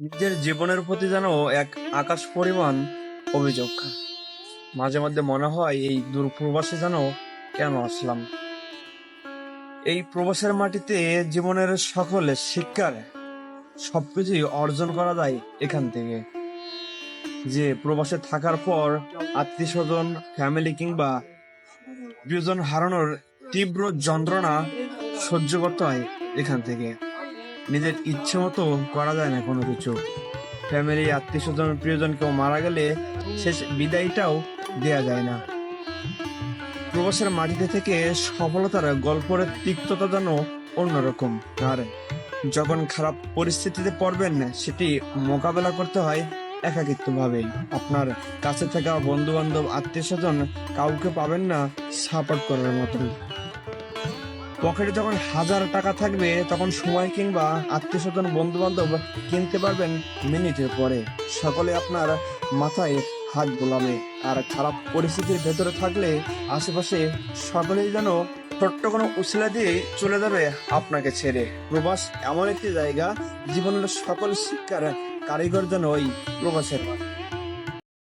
নিজের জীবনের প্রতি যেন এক আকাশ পরিমাণ অভিযোগ। মাঝে মধ্যে মনে হয় এই দূর প্রবাসে যেন কেন আসলাম? এই প্রবাসের মাটিতে জীবনের সকলে শিক্ষার সবকিছুই অর্জন করা যায় এখান থেকে। যে প্রবাসে থাকার পর আত্মীয় স্বজন ফ্যামিলি কিংবা প্রিয়জন হারানোর তীব্র যন্ত্রণা সহ্য করতে হয় এখান থেকে। নিজের ইচ্ছে মতো করা যায় না কোনো কিছু। ফ্যামিলি আত্মীয় স্বজন প্রিয়জন কেউ মারা গেলে শেষ বিদায়টাও দেয়া যায় না। প্রবাসের মাটিতে থেকে সফলতার গল্পের তিক্ততা যেন অন্যরকম। আর যখন খারাপ পরিস্থিতিতে পড়বেন, সেটি মোকাবেলা করতে হয় একাকিত্ব ভাবে আপনার কাছে থাকা বন্ধু বান্ধব আত্মীয় স্বজন কাউকে পাবেন না সাপোর্ট করার মতন পকেটে যখন হাজার টাকা থাকবে, তখন সময় কিংবা আত্মীয় স্বজন বন্ধু বান্ধব কিনতে পারবেন মিনিটের পরে। সকলে আপনার মাথায় হাত বোলাবে। আর খারাপ পরিস্থিতির ভেতরে থাকলে আশেপাশে সকলেই যেন ছোট্ট কোনো উসিলা দিয়ে চলে যাবে আপনাকে ছেড়ে। প্রবাস এমন একটি জায়গা, জীবনের সকল শিক্ষার কারিগর যেন ওই প্রবাসের